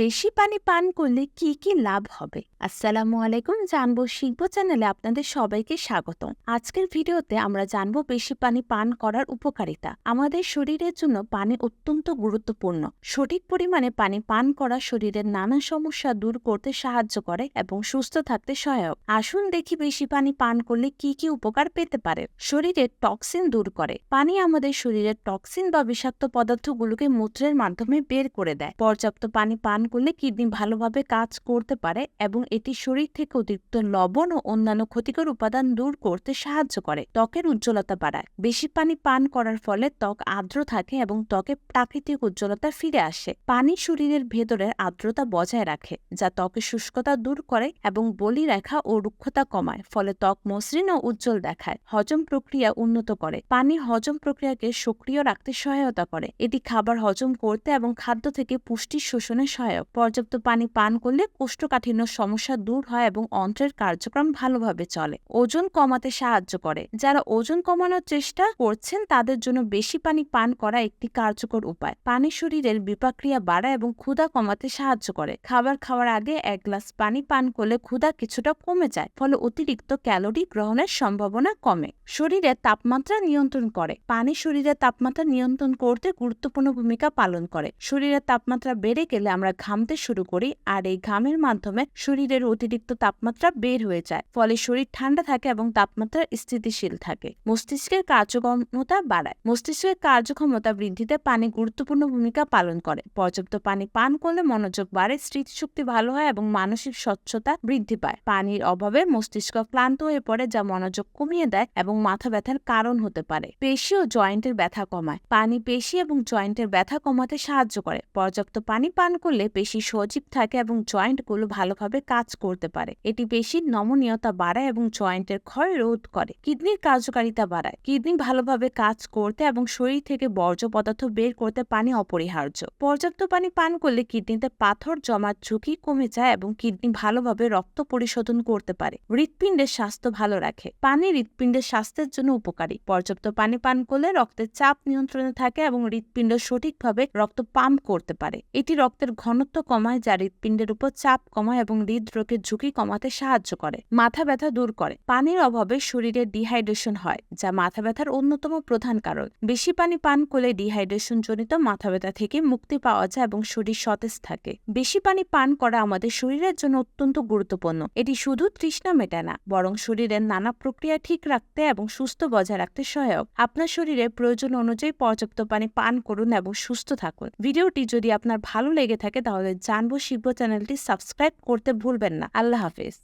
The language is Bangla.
বেশি পানি পান করলে কি কি লাভ হবে? আসসালামু আলাইকুম, জানব শিখব চ্যানেলে আপনাদের সবাইকে স্বাগতম। আজকের ভিডিওতে আমরা জানব বেশি পানি পান করার উপকারিতা। আমাদের শরীরের জন্য পানি অত্যন্ত গুরুত্বপূর্ণ। সঠিক পরিমাণে পানি পান করা শরীরের নানা সমস্যা দূর করতে সাহায্য করে এবং সুস্থ থাকতে সহায়ক। আসুন দেখি বেশি পানি পান করলে কি কি উপকার পেতে পারে। শরীরের টক্সিন দূর করে। পানি আমাদের শরীরের টক্সিন বা বিষাক্ত পদার্থগুলোকে মূত্রের মাধ্যমে বের করে দেয়। পর্যাপ্ত পানি পান করলে কিডনি ভালোভাবে কাজ করতে পারে এবং এটি শরীর থেকে অতিরিক্ত লবণ ও অন্যান্য ক্ষতিকর উপাদান দূর করতে সাহায্য করে। ত্বকের উজ্জ্বলতা বাড়ায়। বেশি পানি পান করার ফলে ত্বক আর্দ্র থাকে এবং ত্বকে প্রাকৃতিক উজ্জ্বলতা ফিরে আসে। পানি শরীরের ভেতরের আর্দ্রতা বজায় রাখে, যা ত্বকের শুষ্কতা দূর করে এবং বলি রেখা ও রুক্ষতা কমায়, ফলে ত্বক মসৃণ ও উজ্জ্বল দেখায়। হজম প্রক্রিয়া উন্নত করে। পানি হজম প্রক্রিয়াকে সক্রিয় রাখতে সহায়তা করে। এটি খাবার হজম করতে এবং খাদ্য থেকে পুষ্টি শোষণে সহায়ক পর্যাপ্ত পানি পান করলে কোষ্ঠকাঠিন্য সমস্যা দূর হয় এবং অন্ত্রের কার্যক্রম ভালোভাবে চলে। ওজন কমাতে সাহায্য করে। যারা ওজন কমানোর চেষ্টা করছেন, তাদের জন্য বেশি পানি পান করা একটি কার্যকর উপায়। পানি শরীরের বিপাক্রিয়া বাড়া এবং ক্ষুধা কমাতে সাহায্য করে। খাবার খাওয়ার আগে এক গ্লাস পানি পান করলে ক্ষুধা কিছুটা কমে যায়, ফলে অতিরিক্ত ক্যালোরি গ্রহণের সম্ভাবনা কমে। শরীরের তাপমাত্রা নিয়ন্ত্রণ করে। পানি শরীরের তাপমাত্রা নিয়ন্ত্রণ করতে গুরুত্বপূর্ণ ভূমিকা পালন করে। শরীরের তাপমাত্রা বেড়ে গেলে আমরা ঘামতে শুরু করি আর এই ঘামের মাধ্যমে শরীরের অতিরিক্ত তাপমাত্রা বের হয়ে যায়। ফলে শরীর ঠান্ডা থাকে এবং তাপমাত্রা স্থিতিশীল থাকে। মস্তিষ্কের কার্যক্ষমতা বাড়ায়। মস্তিষ্কের কার্যক্ষমতা বৃদ্ধিতে পানি গুরুত্বপূর্ণ ভূমিকা পালন করে। পর্যাপ্ত পানি পান করলে মনোযোগ বাড়ে, স্মৃতিশক্তি ভালো হয় এবং মানসিক স্বচ্ছতা বৃদ্ধি পায়। পানির অভাবে মস্তিষ্ক ক্লান্ত হয়ে পড়ে, যা মনোযোগ কমিয়ে দেয় এবং মাথা ব্যথার কারণ হতে পারে। পেশি ও জয়েন্টের ব্যথা কমায়। পানি পেশি এবং জয়েন্টের ব্যথা কমাতে সাহায্য করে। পর্যাপ্ত পানি পান করলে পেশি সজীব থাকে এবং জয়েন্টগুলো ভালোভাবে কাজ করতে পারে। এটি পেশির নমনীয়তা বাড়ায় এবং জয়েন্টের ক্ষয় রোধ করে। কিডনির কার্যকারিতা বাড়ায়। কিডনি ভালোভাবে কাজ করতে এবং শরীর থেকে বর্জ্য পদার্থ বের করতে পানি অপরিহার্য। পর্যাপ্ত পানি পান করলে কিডনিতে পাথর জমার ঝুঁকি কমে যায় এবং কিডনি ভালোভাবে রক্ত পরিশোধন করতে পারে। হৃৎপিণ্ডের স্বাস্থ্য ভালো রাখে। পানি হৃৎপিণ্ডের স্বাস্থ্যের জন্য উপকারী। পর্যাপ্ত পানি পান করলে রক্তের চাপ নিয়ন্ত্রণে থাকে এবং হৃৎপিণ্ড সঠিকভাবে রক্ত পাম্প করতে পারে। এটি রক্তের ঘনত্ব কমায় যা হৃৎপিণ্ডের উপর চাপ কমায় এবং হৃদরোগের ঝুঁকি কমাতে সাহায্য করে। মাথা ব্যথা দূর করে। পানির অভাবে শরীরে ডিহাইড্রেশন হয়, যা মাথা ব্যথার অন্যতম প্রধান কারণ। বেশি পানি পান করলে ডিহাইড্রেশন জনিত মাথা ব্যথা থেকে মুক্তি পাওয়া যায় এবং শরীর সতেজ থাকে। বেশি পানি পান করা আমাদের শরীরের জন্য অত্যন্ত গুরুত্বপূর্ণ। এটি শুধু তৃষ্ণা মেটায় না, বরং শরীরের নানা প্রক্রিয়া ঠিক রাখতে এবং সুস্থ বজায় রাখতে সহায়ক। আপনার শরীরে প্রয়োজন অনুযায়ী পর্যাপ্ত পানি পান করুন এবং সুস্থ থাকুন। ভিডিওটি যদি আপনার ভালো লেগে থাকে তাহলে জানব শিখব চ্যানেলটি সাবস্ক্রাইব করতে ভুলবেন না। আল্লাহ হাফেজ।